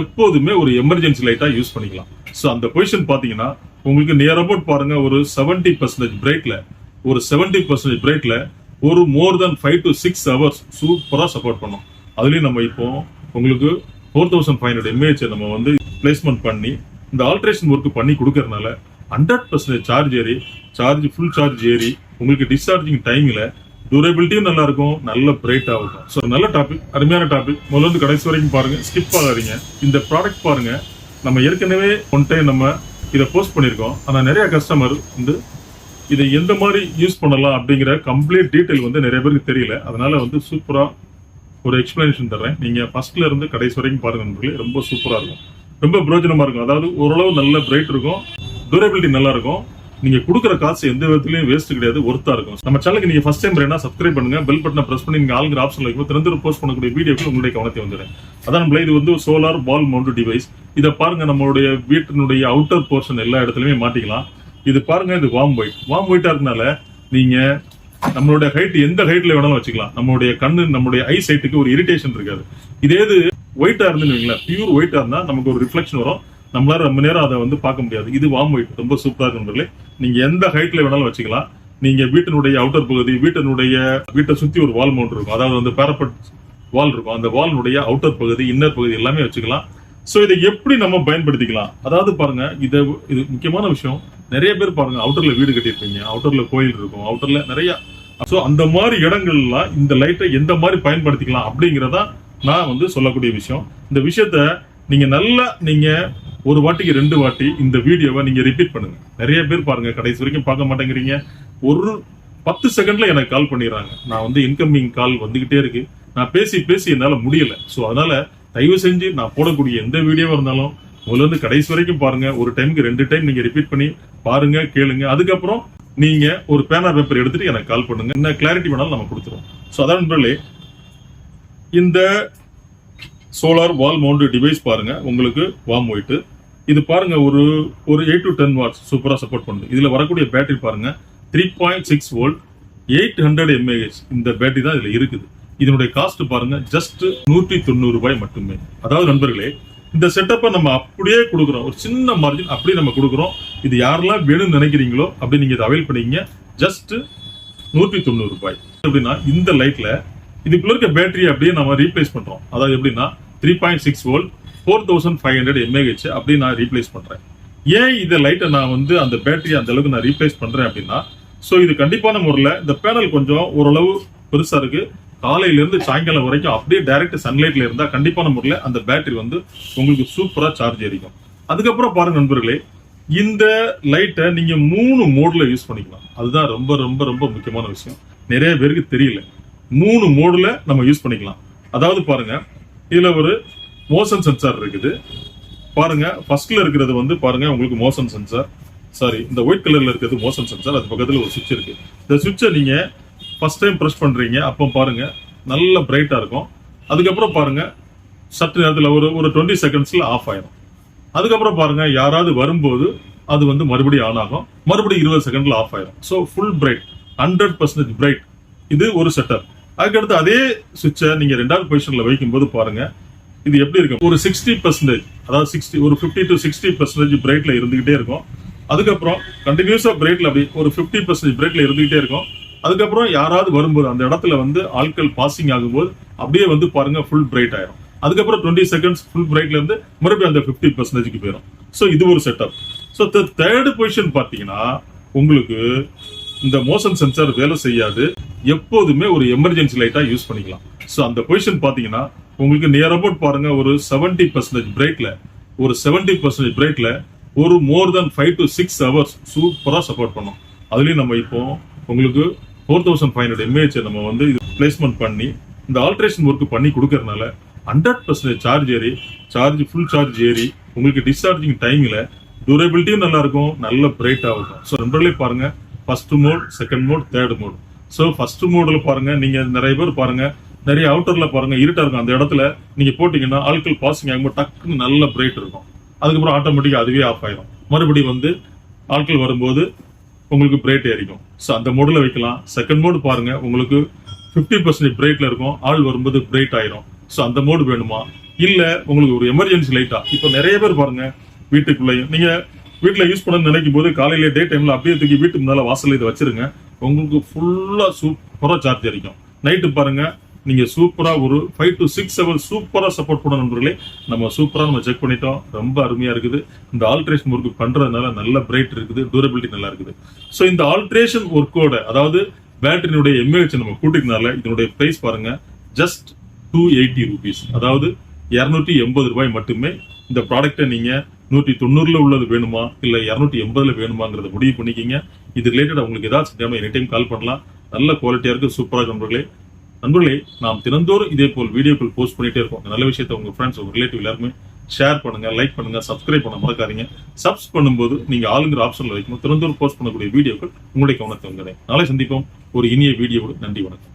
எப்போதுமே ஒரு எமர்ஜென்சி லைட்டா யூஸ் பண்ணிக்கலாம். ஸோ அந்த பொசிஷன் பார்த்தீங்கன்னா உங்களுக்கு நியர் அபவுட் பாருங்க ஒரு செவன்டி பர்சன்டேஜ் பிரேக்ல ஒரு செவன்டி பர்சன்டேஜ் பிரேக்ல ஒரு more than five to six hours சூப்பராக சப்போர்ட் பண்ணும். அதுலேயும் நம்ம இப்போ உங்களுக்கு ஃபோர் தௌசண்ட் ஃபைவ் ஹண்ட்ரட் எம்ஏஹெச்சை நம்ம வந்து பிளேஸ்மெண்ட் பண்ணி இந்த ஆல்ட்ரேஷன் ஒர்க் பண்ணி கொடுக்கறதுனால ஹண்ட்ரட் பர்சன்டேஜ் சார்ஜ் ஏறி சார்ஜ் ஃபுல் சார்ஜ் ஏறி உங்களுக்கு டிஸ்சார்ஜிங் டைமில் டூரபிலிட்டியும் நல்லா இருக்கும் நல்ல பிரைட்டா இருக்கும். ஸோ நல்ல டாபிக் அருமையான டாபிக் முதல்ல இருந்து கடைசி வரைக்கும் பாருங்க. ஸ்கிப் ஆகாதீங்க. இந்த ப்ராடக்ட் பாருங்க. நம்ம ஏற்கனவே ஒன் டைம் நம்ம இதை போஸ்ட் பண்ணியிருக்கோம். ஆனால் நிறைய கஸ்டமர் வந்து இதை எந்த மாதிரி யூஸ் பண்ணலாம் அப்படிங்கிற கம்ப்ளீட் டீட்டெயில் வந்து நிறைய பேருக்கு தெரியல. அதனால வந்து சூப்பராக ஒரு எக்ஸ்பிளனேஷன் தர்றேன். நீங்கள் ஃபர்ஸ்ட்ல இருந்து கடைசி வரைக்கும் பாருங்க நண்பர்களே. ரொம்ப சூப்பராக இருக்கும். ரொம்ப பிரயோஜனமாக இருக்கும். அதாவது ஓரளவு நல்ல பிரைட் இருக்கும். டூரபிலிட்டி நல்லா இருக்கும் நீங்க கொடுக்குற காசு எந்த விதத்துலயும் வேஸ்ட் கிடையாது ஒர்த்தா இருக்கும். நம்ம சேனலுக்கு நீங்க ஃபர்ஸ்ட் டைம் என்ன சப்ஸ்கிரைப் பண்ணுங்க பெல் பட்டனை பிரஸ் பண்ணி நீங்க ஆளுங்கிற ஆப்ஷன் இருக்கும் திறந்து போஸ்ட் பண்ணக்கூடிய வீடியோக்கு உங்களுடைய கவனத்தை வந்துடும். அதான் நம்மள இது வந்து சோலார் பால் மவுண்ட் டிவைஸ் இதை பாருங்க நம்மளுடைய வீட்டினுடைய அவுட்டர் போர்ஷன் எல்லா இடத்துலயுமே மாட்டிக்கலாம். இது பாருங்க இது வார்ம் ஒயிட் வார்ம் ஒயிட்டா இருக்கனால நீங்க நம்மளுடைய ஹைட் எந்த ஹைட்ல வேணாலும் வச்சுக்கலாம். நம்மளுடைய கண்ணு நம்மளுடைய ஐ சைட்டுக்கு ஒரு இரிட்டேஷன் இருக்காது. இதே இது ஒயிட்டா இருந்துன்னு வைங்களேன் பியூர் ஒயிட்டா இருந்தா நமக்கு ஒரு ரிஃப்ளெக்ஷன் வரும். நம்மளால ரொம்ப நேரம் அதை வந்து பார்க்க முடியாது. இது வாம் ஒயிட் ரொம்ப சூப்பராக இருக்கும் நண்பர்களே. நீங்க எந்த ஹைட்ல வேணாலும் வச்சுக்கலாம். நீங்க வீட்டினுடைய அவுட்டர் பகுதி வீட்டினுடைய வீட்டை சுத்தி ஒரு வால் மவுண்ட் இருக்கும். அதாவது வந்து பேரப்பட் வால் இருக்கும். அந்த வால்னுடைய அவுட்டர் பகுதி இன்னர் பகுதி எல்லாமே வச்சுக்கலாம். ஸோ இதை எப்படி நம்ம பயன்படுத்திக்கலாம்? அதாவது பாருங்க இதை இது முக்கியமான விஷயம். நிறைய பேர் பாருங்க அவுட்டர்ல வீடு கட்டியிருப்பீங்க. அவுட்டர்ல கோயில் இருக்கும். அவுட்டர்ல நிறைய ஸோ அந்த மாதிரி இடங்கள்லாம் இந்த லைட்டை எந்த மாதிரி பயன்படுத்திக்கலாம் அப்படிங்கிறதா நான் வந்து சொல்லக்கூடிய விஷயம். இந்த விஷயத்த நீங்க நல்லா நீங்க ஒரு வாட்டிக்கு ரெண்டு வாட்டி இந்த வீடியோவை நீங்க ரிப்பீட் பண்ணுங்க. நிறைய பேர் பாருங்க கடைசி வரைக்கும் பார்க்க மாட்டேங்கிறீங்க. ஒரு பத்து செகண்ட்ல எனக்கு கால் பண்ணிடுறாங்க. நான் வந்து இன்கமிங் கால் வந்துகிட்டே இருக்கு. நான் பேசி பேசி என்னால முடியல. ஸோ அதனால தயவு செஞ்சு நான் போடக்கூடிய எந்த வீடியோவா இருந்தாலும் முதல்ல இருந்து கடைசி வரைக்கும் பாருங்க. ஒரு டைம்க்கு ரெண்டு டைம் நீங்க ரிப்பீட் பண்ணி பாருங்க கேளுங்க. அதுக்கப்புறம் நீங்க ஒரு பேனா பேப்பர் எடுத்துட்டு எனக்கு கால் பண்ணுங்க. என்ன கிளாரிட்டி வேணாலும் நம்ம கொடுத்துருவோம். ஸோ அதான் நண்பர்களே இந்த சோலார் வால் மவுண்ட் டிவைஸ் பாருங்க. உங்களுக்கு வாம் ஒயிட் இது பாருங்க ஒரு ஒரு எயிட் டு டென் வாட்ஸ் சூப்பராக சப்போர்ட் பண்ணுது. இதில் வரக்கூடிய பேட்டரி பாருங்க three point six volt eight hundred mAh இந்த பேட்டரி தான் இதில் இருக்குது. இதனுடைய காஸ்ட் பாருங்க ஜஸ்ட் நூற்றி தொண்ணூறு ரூபாய் மட்டுமே. அதாவது நண்பர்களே இந்த செட்டப்பை நம்ம அப்படியே கொடுக்குறோம். ஒரு சின்ன மார்ஜின் அப்படியே நம்ம கொடுக்குறோம். இது யாரெல்லாம் வேணும்னு நினைக்கிறீங்களோ அப்படி நீங்கள் இதை அவைல் பண்ணிக்கங்க. ஜஸ்ட் நூற்றி தொண்ணூறு ரூபாய். எப்படின்னா இந்த லைட்டில் இதுக்குள்ள இருக்க பேட்டரி அப்படியே நம்ம ரீப்ளேஸ் பண்ணுறோம் அதாவது எப்படின்னா three point six volt four thousand five hundred mAh அப்படி நான் ரீப்ளேஸ் பண்ணுறேன் ஏன் இந்த லைட்டை நான் வந்து அந்த பேட்டரி அந்த அளவுக்கு நான் ரீப்ளேஸ் பண்ணுறேன் அப்படின்னா ஸோ இது கண்டிப்பான முறையில் இந்த பேனல் கொஞ்சம் ஓரளவு பெருசாக இருக்குது காலையிலேருந்து சாயங்காலம் வரைக்கும் அப்படியே டைரக்ட் சன்லைட்டில் இருந்தால் கண்டிப்பான முறையில் அந்த பேட்டரி வந்து உங்களுக்கு சூப்பராக சார்ஜ் ஏறிக்கும் அதுக்கப்புறம் பாருங்க நண்பர்களே இந்த லைட்டை நீங்கள் மூணு மோடில் யூஸ் பண்ணிக்கலாம். அதுதான் ரொம்ப ரொம்ப ரொம்ப முக்கியமான விஷயம். நிறைய பேருக்கு தெரியல. மூணு மோடில் நம்ம யூஸ் பண்ணிக்கலாம். அதாவது பாருங்க இதில் ஒரு மோஷன் சென்சார் இருக்குது. பாருங்க ஃபர்ஸ்ட்ல இருக்கிறது வந்து பாருங்க உங்களுக்கு மோஷன் சென்சார் சாரி இந்த ஒயிட் கலர்ல இருக்கிறது மோஷன் சென்சார் அது பக்கத்தில் ஒரு சுவிட்ச் இருக்கு. இந்த சுவிட்சை நீங்க ஃபர்ஸ்ட் டைம் ப்ரெஸ் பண்றீங்க அப்போ பாருங்க நல்ல பிரைட்டா இருக்கும். அதுக்கப்புறம் பாருங்க சற்று நேரத்தில் ஒரு ஒரு டுவெண்ட்டி செகண்ட்ஸ்ல ஆஃப் ஆயிடும் அதுக்கப்புறம் பாருங்க யாராவது வரும்போது அது வந்து மறுபடியும் ஆன் ஆகும். மறுபடியும் இருபது செகண்ட்ல ஆஃப் ஆயிடும் so full bright hundred percentage bright இது ஒரு செட்டப் அதுக்கடுத்து அதே சுவிட்சை நீங்க ரெண்டாவது பொசிஷன்ல வைக்கும்போது பாருங்க இது எப்படி இருக்கும்? ஒரு சிக்ஸ்டி பர்சன்டேஜ் அதாவது சிக்ஸ்டி ஒரு ஃபிஃப்டி டு சிக்ஸ்டி பர்சன்டேஜ் பிரைட்ல இருந்துகிட்டே இருக்கும். அதுக்கப்புறம் கண்டினியூஸா பிரைட்ல அப்படி ஒரு ஃபிஃப்டி பர்சன்டேஜ் பிரைட்ல இருந்துகிட்டே இருக்கும். அதுக்கப்புறம் யாராவது வரும்போது அந்த இடத்துல வந்து ஆட்கள் பாசிங் ஆகும்போது அப்படியே வந்து பாருங்க ஃபுல் பிரைட் ஆயிரும். அதுக்கப்புறம் டுவெண்ட்டி செகண்ட்ஸ் ஃபுல் பிரைட்ல இருந்து மறுபடியும் அந்த ஃபிஃப்டி பர்சன்டேஜ்க்கு போயிடும் ஸோ இது ஒரு செட்டப் ஸோ தேர்டு பொசிஷன் பார்த்தீங்கன்னா உங்களுக்கு இந்த மோஷன் சென்சார் வேலை செய்யாது. எப்போதுமே ஒரு எமர்ஜென்சி லைட்டாக யூஸ் பண்ணிக்கலாம். ஸோ அந்த பொசிஷன் பார்த்தீங்கன்னா உங்களுக்கு நியர் அபவுட் பாருங்க ஒரு செவன்டி பர்சன்டேஜ் பிரேக்ல ஒரு செவன்டி பர்சன்டேஜ் பிரேக்ல ஒரு more than five to six hours சூப்பராக சப்போர்ட் பண்ணோம். அதுலேயும் நம்ம இப்போ உங்களுக்கு four thousand five hundred mAh நம்ம வந்து இது பிளேஸ்மெண்ட் பண்ணி இந்த ஆல்ட்ரேஷன் ஒர்க் பண்ணி கொடுக்கறதுனால ஹண்ட்ரட் பர்சன்டேஜ் சார்ஜ் ஏறி சார்ஜ் ஃபுல் சார்ஜ் ஏறி உங்களுக்கு டிஸ்சார்ஜிங் டைமில் டூரபிலிட்டியும் நல்லா இருக்கும் நல்ல பிரைட்டாக இருக்கும் ஸோ நண்பர்களே பாருங்க first mode second mode third mode so first மோடில் பாருங்க நீங்கள் நிறைய பேர் பாருங்க நிறைய அவுட்டர்ல பாருங்க இருட்டா இருக்கும். அந்த இடத்துல நீங்க போட்டீங்கன்னா ஆட்கள் பாசிங் ஆகும்போது டக்குன்னு நல்ல பிரைட் இருக்கும். அதுக்கப்புறம் ஆட்டோமேட்டிக்கா அதுவே ஆஃப் ஆயிடும் மறுபடியும் வந்து ஆட்கள் வரும்போது உங்களுக்கு பிரைட் ஏறிக்கும். ஸோ அந்த மோடில் வைக்கலாம். செகண்ட் மோடு பாருங்க உங்களுக்கு ஃபிஃப்டி பர்சன்டேஜ் பிரைட்ல இருக்கும். ஆள் வரும்போது பிரைட் ஆயிரும். ஸோ அந்த மோடு வேணுமா? இல்லை உங்களுக்கு ஒரு எமர்ஜென்சி லைட்டா இப்போ நிறைய பேர் பாருங்க வீட்டுக்குள்ளேயும். நீங்க வீட்டில் யூஸ் பண்ண நினைக்கும் போது காலையில டே டைம்ல அப்படியே தூக்கி வீட்டுக்கு முன்னால வாசல் இதை வச்சிருங்க. உங்களுக்கு ஃபுல்லா சூப்பராக சார்ஜ் அடிக்கும். நைட்டு பாருங்க நீங்கள் சூப்பராக ஒரு ஃபைவ் டு சிக்ஸ் ஹவர் சூப்பராக சப்போர்ட் பண்ண நண்பர்களே. நம்ம சூப்பராக நம்ம செக் பண்ணிட்டோம். ரொம்ப அருமையாக இருக்குது. இந்த ஆல்ட்ரேஷன் ஒர்க் பண்றதுனால நல்ல பிரைட் இருக்குது டூரபிலிட்டி நல்லா இருக்குது. ஸோ இந்த ஆல்ட்ரேஷன் ஒர்க்கோட அதாவது பேட்டரியினுடைய எம்ஏஹெச் நம்ம கூட்டிக்கனால இதனுடைய ப்ரைஸ் பாருங்க. ஜஸ்ட் டூ எயிட்டி ருபீஸ் அதாவது இரநூத்தி எண்பது ரூபாய் மட்டுமே இந்த ப்ராடக்ட்டை நீங்கள் நூற்றி தொண்ணூறில் உள்ளது வேணுமா இல்லை இரநூத்தி எண்பதில் வேணுமாங்கிறத முடிவு பண்ணிக்கிங்க. இது ரிலேட்டட் உங்களுக்கு ஏதாச்சும் தேவை எனி டைம் கால் பண்ணலாம். நல்ல குவாலிட்டியாக இருக்குது சூப்பராக நண்பர்களே. நண்பர்களே நாம் தினந்தோறும் இதே போல் வீடியோக்கள் போஸ்ட் பண்ணிட்டே இருக்கோம். நல்ல விஷயத்தை உங்க ஃப்ரெண்ட்ஸ் உங்க ரிலேட்டிவ் எல்லாருமே ஷேர் பண்ணுங்க லைக் பண்ணுங்க சப்ஸ்கிரைப் பண்ண மறக்காதீங்க. சப்ஸ் பண்ணும்போது நீங்க ஆளுங்கிற ஆப்ஷன்ல வைக்கணும் தினந்தோறும் போஸ்ட் பண்ணக்கூடிய வீடியோக்கள் உங்களுடைய கவனத்தை வந்துடுறேன் நாளை சந்திப்போம். ஒரு இனிய வீடியோவோடு நன்றி வணக்கம்.